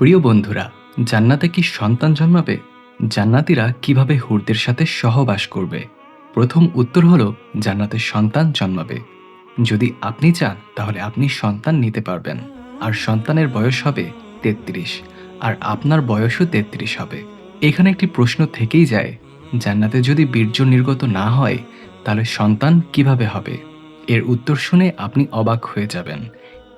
প্রিয় বন্ধুরা, জান্নাতে কি সন্তান জন্মাবে? জান্নাতীরা কীভাবে হুরদের সাথে সহবাস করবে? প্রথম উত্তর হলো, জান্নাতে সন্তান জন্মাবে। যদি আপনি চান, তাহলে আপনি সন্তান নিতে পারবেন। আর সন্তানের বয়স হবে তেত্রিশ, আর আপনার বয়সও তেত্রিশ হবে। এখানে একটি প্রশ্ন থেকেই যায়, জান্নাতে যদি বীর্য নির্গত না হয়, তাহলে সন্তান কীভাবে হবে? এর উত্তর শুনে আপনি অবাক হয়ে যাবেন।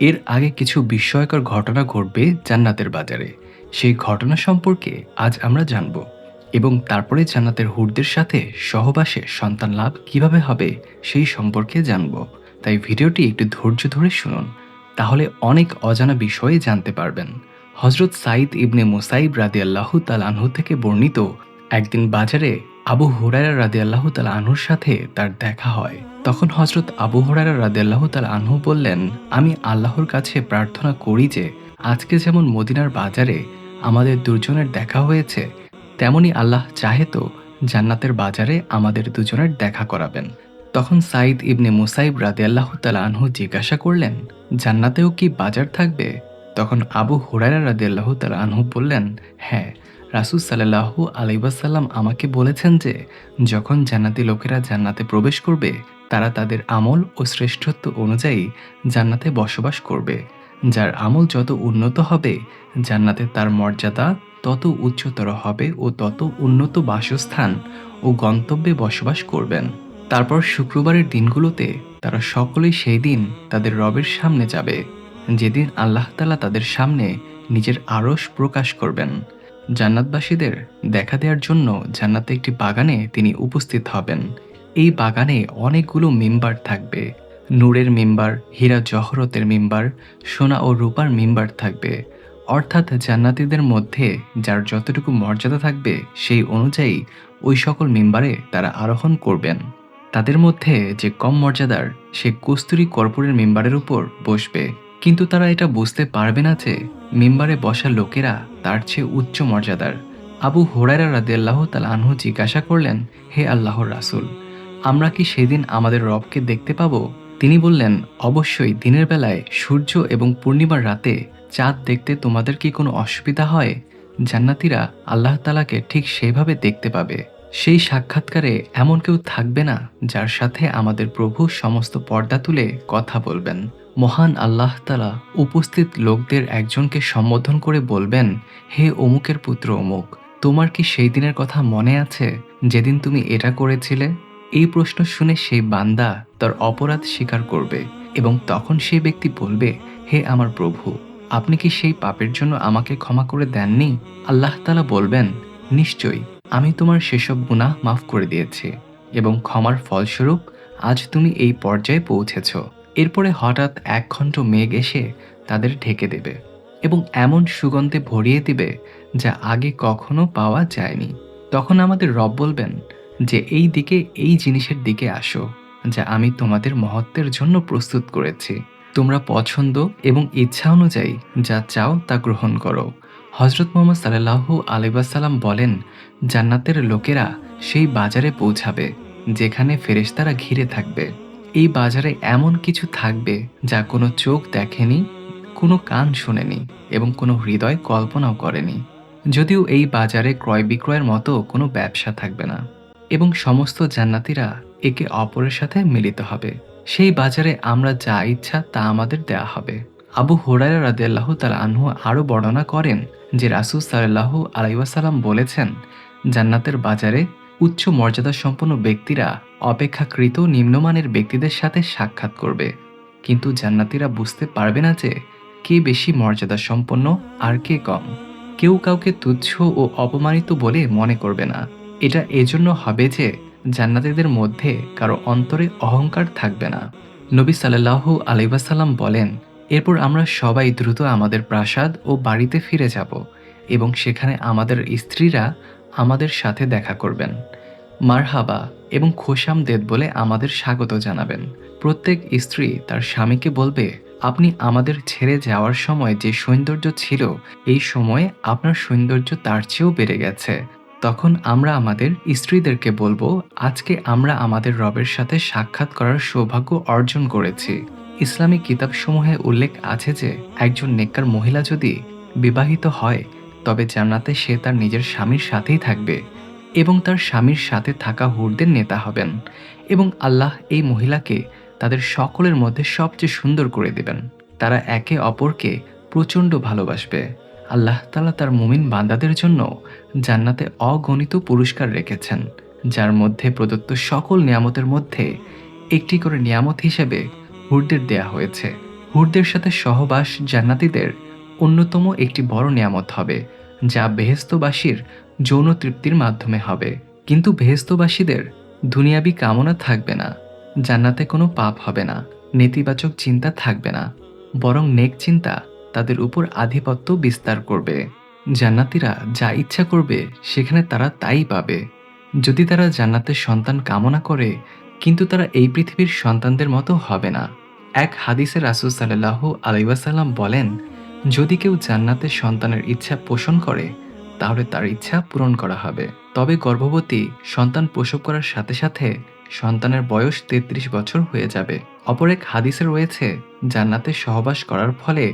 এর আগে কিছু বিস্ময়কর ঘটনা ঘটবে জান্নাতের বাজারে। সেই ঘটনা সম্পর্কে আজ আমরা জানব এবং তারপরে জান্নাতের হুরদের সাথে সহবাসে সন্তান লাভ কীভাবে হবে সেই সম্পর্কে জানব। তাই ভিডিওটি একটু ধৈর্য ধরে শুনুন, তাহলে অনেক অজানা বিষয়ে জানতে পারবেন। হজরত সাইদ ইবনে মুসাইব রাদি আল্লাহ তাল আনহু থেকে বর্ণিত, একদিন বাজারে আবু হুরায়রা রাদি আল্লাহ তাল আনহুর সাথে তার দেখা হয়। তখন হজরত আবু হুরায়রা রাদি আল্লাহ তাল আনহু বললেন, আমি আল্লাহর কাছে প্রার্থনা করি যে, আজকে যেমন মদিনার বাজারে আমাদের দুজনের দেখা হয়েছে, তেমনি আল্লাহ চাহে তো জান্নাতের বাজারে আমাদের দুজনের দেখা করাবেন। তখন সাইদ ইবনে মুসাইব রাদি আল্লাহ তাল আনহু জিজ্ঞাসা করলেন, জান্নাতেও কি বাজার থাকবে? তখন আবু হুরায়রা রাদি আল্লাহ তাল আনহু বললেন হ্যাঁ। রাসুল সাল্লাহু আলাইবাসাল্লাম আমাকে বলেছেন যে, যখন জান্নাতি লোকেরা জান্নাতে প্রবেশ করবে, তারা তাদের আমল ও শ্রেষ্ঠত্ব অনুযায়ী জান্নাতে বসবাস করবে। যার আমল যত উন্নত হবে, জান্নাতে তার মর্যাদা তত উচ্চতর হবে ও তত উন্নত বাসস্থান ও গন্তব্যে বসবাস করবেন। তারপর শুক্রবারের দিনগুলোতে তারা সকলেই সেই দিন তাদের রবের সামনে যাবে। যেদিন আল্লাহ তালা তাদের সামনে নিজের আড়স প্রকাশ করবেন। জান্নাতবাসীদের দেখা দেওয়ার জন্য জান্নাতে একটি বাগানে তিনি উপস্থিত হবেন। এই বাগানে অনেকগুলো মেম্বার থাকবে। নূরের মেম্বার, হীরা জহরতের মেম্বার, সোনা ও রূপার মেম্বার থাকবে। অর্থাৎ জান্নাতীদের মধ্যে যার যতটুকু মর্যাদা থাকবে, সেই অনুযায়ী ওই সকল মেম্বারে তারা আরোহণ করবেন। তাদের মধ্যে যে কম মর্যাদার, সে কস্তুরি কর্পোরের মেম্বারের উপর বসবে। কিন্তু তারা এটা বুঝতে পারবে না যে মেম্বারে বসা লোকেরা তার চেয়ে উচ্চ মর্যাদার। আবু হোরাইরা রাদিয়াল্লাহ তাল আনহু জিজ্ঞাসা করলেন, হে আল্লাহর রাসুল, আমরা কি সেদিন আমাদের রবকে দেখতে পাবো? তিনি বললেন, অবশ্যই, দিনের বেলায় সূর্য এবং পূর্ণিমার রাতে চাঁদ দেখতে তোমাদের কি কোনো অসুবিধা হয়? জান্নাতিরা আল্লাহ তালাকে ঠিক সেভাবে দেখতে পাবে। সেই সাক্ষাৎকারে এমন কেউ থাকবে না যার সাথে আমাদের প্রভু সমস্ত পর্দা তুলে কথা বলবেন। মহান আল্লাহ তালা উপস্থিত লোকদের একজনকে সম্বোধন করে বলবেন, হে অমুকের পুত্র অমুক, তোমার কি সেই দিনের কথা মনে আছে যেদিন তুমি এটা করেছিলে? এই প্রশ্ন শুনে সেই বান্দা তার অপরাধ স্বীকার করবে এবং তখন সেই ব্যক্তি বলবে, হে আমার প্রভু, আপনি কি সেই পাপের জন্য আমাকে ক্ষমা করে দেননি? আল্লাহ তালা বলবেন, নিশ্চয়ই আমি তোমার সেসব গুনাহ মাফ করে দিয়েছি এবং ক্ষমার ফলস্বরূপ আজ তুমি এই পর্যায়ে পৌঁছেছ। এরপরে হঠাৎ এক খণ্ড মেঘ এসে তাদের ঢেকে দেবে এবং এমন সুগন্ধে ভরিয়ে দিবে যা আগে কখনো পাওয়া যায়নি। তখন আমাদের রব বলবেন যে, এই দিকে, এই জিনিসের দিকে আসো, যা আমি তোমাদের মহত্বের জন্য প্রস্তুত করেছি। তোমরা পছন্দ এবং ইচ্ছা অনুযায়ী যা চাও তা গ্রহণ করো। হজরত মোহাম্মদ সাল্লাহু আলিবাসাল্লাম বলেন, জান্নাতের লোকেরা সেই বাজারে পৌঁছাবে, যেখানে ফেরেশতারা ঘিরে থাকবে। এই বাজারে এমন কিছু থাকবে যা কোনো চোখ দেখেনি, কোনো কান শোনেনি এবং কোনো হৃদয় কল্পনাও করেনি। যদিও এই বাজারে ক্রয় বিক্রয়ের মতো কোনো ব্যবসা থাকবে না এবং সমস্ত জান্নাতিরা একে অপরের সাথে মিলিত হবে। সেই বাজারে আমরা যা ইচ্ছা তা আমাদের দেয়া হবে। আবু হোরাইরা রাদিয়াল্লাহ তার আনহু আরও বর্ণনা করেন যে রাসুল সাল্লাহ আলাইসাল্লাম বলেছেন, জান্নাতের বাজারে উচ্চ মর্যাদা সম্পন্ন ব্যক্তিরা অপেক্ষাকৃত নিম্নমানের ব্যক্তিদের সাথে সাক্ষাৎ করবে। কিন্তু জান্নাতিরা বুঝতে পারবে না যে কে বেশি মর্যাদা সম্পন্ন আর কে কম। কেউ কাউকে তুচ্ছ ও অপমানিত বলে মনে করবে না। এটা এজন্য হবে যে জান্নাতিদের মধ্যে কারও অন্তরে অহংকার থাকবে না। নবী সাল্লাহ আলাইবাসাল্লাম বলেন এরপর আমরা সবাই দ্রুত আমাদের প্রাসাদ ও বাড়িতে ফিরে যাব এবং সেখানে আমাদের স্ত্রীরা আমাদের সাথে দেখা করবেন। মারহাবা এবং খোশাম দেদ বলে আমাদের স্বাগত জানাবেন। প্রত্যেক স্ত্রী তার স্বামীকে বলবে, আপনি আমাদের ছেড়ে যাওয়ার সময় যে সৌন্দর্য ছিল, এই সময়ে আপনার সৌন্দর্য তার চেয়েও বেড়ে গেছে। তখন আমরা আমাদের স্ত্রীদেরকে বলব, আজকে আমরা আমাদের রবের সাথে সাক্ষাৎ করার সৌভাগ্য অর্জন করেছি। ইসলামিক কিতাবসমূহে উল্লেখ আছে যে, একজন নেককার মহিলা যদি বিবাহিত হয়, তবে জান্নাতে সে তার নিজের স্বামীর সাথেই থাকবে এবং তার স্বামীর সাথে থাকা হুরদের নেতা হবেন এবং আল্লাহ এই মহিলাকে তাদের সকলের মধ্যে সবচেয়ে সুন্দর করে দেবেন। তারা একে অপরকে প্রচণ্ড ভালোবাসবে। আল্লাহ তালা তার মুমিন বান্দাদের জন্য জান্নাতে অগণিত পুরস্কার রেখেছেন, যার মধ্যে প্রদত্ত সকল নিয়ামতের মধ্যে একটি করে নিয়ামত হিসেবে হুরদের দেয়া হয়েছে। হুরদের সাথে সহবাস জান্নাতীদের অন্যতম একটি বড় নিয়ামত হবে, যা বেহেস্তবাসীর যৌন তৃপ্তির মাধ্যমে হবে। কিন্তু বেহেস্তবাসীদের দুনিয়াবি কামনা থাকবে না, জান্নাতে কোনো পাপ হবে না, নেতিবাচক চিন্তা থাকবে না, বরং নেক চিন্তা তাদের উপর আধিপত্য বিস্তার করবে। জান্নাতিরা যা ইচ্ছা করবে, সেখানে তারা তাই পাবে। যদি তারা জান্নাতের সন্তান কামনা করে কিন্তু তারা এই পৃথিবীর সন্তানদের মতো হবে না। এক হাদিসে রাসুল সাল্লাহ আলাইসাল্লাম বলেন, যদি কেউ জান্নাতের সন্তানের ইচ্ছা পোষণ করে, তাহলে তার ইচ্ছা পূরণ করা হবে। তবে গর্ভবতী সন্তান প্রসব করার সাথে সাথে সন্তানের বয়স তেত্রিশ বছর হয়ে যাবে। অপর এক হাদিসে রয়েছে, জান্নাতে সহবাস করার ফলে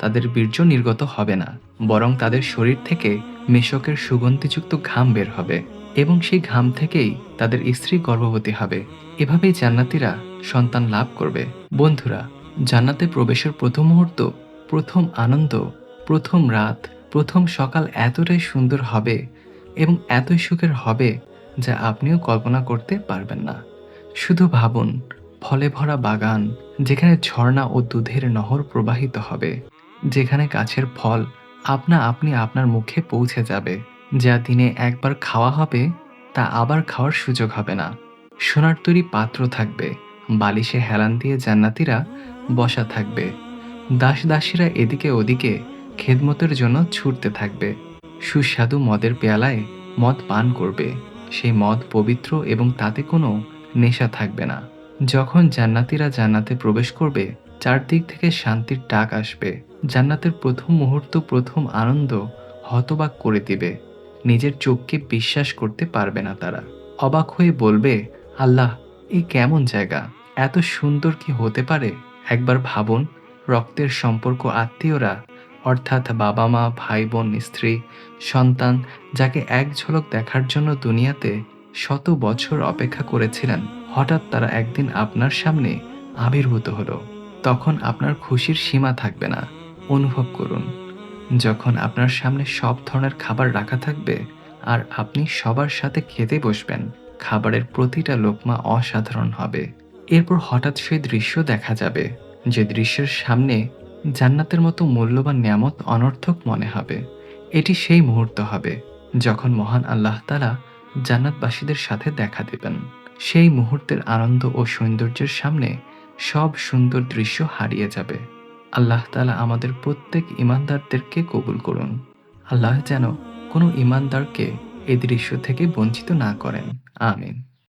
তাদের বীর্য নির্গত হবে না, বরং তাদের শরীর থেকে মেশকের সুগন্ধিযুক্ত ঘাম বের হবে। এবং সেই ঘাম থেকেই তাদের স্ত্রী গর্ভবতী হবে। এভাবেই জান্নাতিরা সন্তান লাভ করবে। বন্ধুরা, জান্নাতে প্রবেশের প্রথম মুহূর্ত, প্রথম আনন্দ, প্রথম রাত, প্রথম সকাল এতটাই সুন্দর হবে এবং এতই সুখের হবে যা আপনিও কল্পনা করতে পারবেন না। শুধু ভাবুন, ফলে ভরা বাগান, যেখানে ঝর্ণা ও দুধের নহর প্রবাহিত হবে, যেখানে গাছের ফল আপনা আপনি আপনার মুখে পৌঁছে যাবে। যা দিনে একবার খাওয়া হবে, তা আবার খাওয়ার সুযোগ হবে না। সোনার তৈরি পাত্র থাকবে, বালিশে হেলান দিয়ে জান্নাতিরা বসা থাকবে। দাস দাসীরা এদিকে ওদিকে খেদমতের জন্য ছুটতে থাকবে। সুস্বাদু মদের পেয়ালায় মদ পান করবে। সেই মদ পবিত্র এবং তাতে কোনো নেশা থাকবে না। যখন জান্নাতিরা জান্নাতে প্রবেশ করবে, চারদিক থেকে শান্তির ডাক আসবে। জান্নাতের প্রথম মুহূর্ত প্রথম আনন্দ হতবাক করে দিবে। নিজের চোখকে বিশ্বাস করতে পারবে না তারা। অবাক হয়ে বলবে, আল্লাহ এই কেমন জায়গা? এত সুন্দর কি হতে পারে? একবার ভাবুন, রক্তের সম্পর্ক আত্মীয়রা, অর্থাৎ বাবা মা ভাই বোন স্ত্রী, সন্তান, যাকে এক ঝলক দেখার জন্য দুনিয়াতে শত বছর অপেক্ষা করেছিলেন, হঠাৎ তারা একদিন আপনার সামনে আবির্ভূত হলো। তখন আপনার খুশির সীমা থাকবে না। অনুভব করুন। যখন আপনার সামনে সব ধরনের খাবার রাখা থাকবে আর আপনি সবার সাথে খেতে বসবেন, খাবারের প্রতিটা লোকমা অসাধারণ হবে। এরপর হঠাৎ সেই দৃশ্য দেখা যাবে, যে দৃশ্যের সামনে জান্নাতের মতো মূল্যবান নিয়ামত অনর্থক মনে হবে। এটি সেই মুহূর্ত হবে যখন মহান আল্লাহ তালা জান্নাতবাসীদের সাথে দেখা দেবেন। সেই মুহূর্তের আনন্দ ও সৌন্দর্যের সামনে সব সুন্দর দৃশ্য হারিয়ে যাবে। আল্লাহ তালা আমাদের প্রত্যেক ইমানদারদেরকে কবুল করুন। আল্লাহ যেন কোনো ইমানদারকে এই দৃশ্য থেকে বঞ্চিত না করেন। আমিন।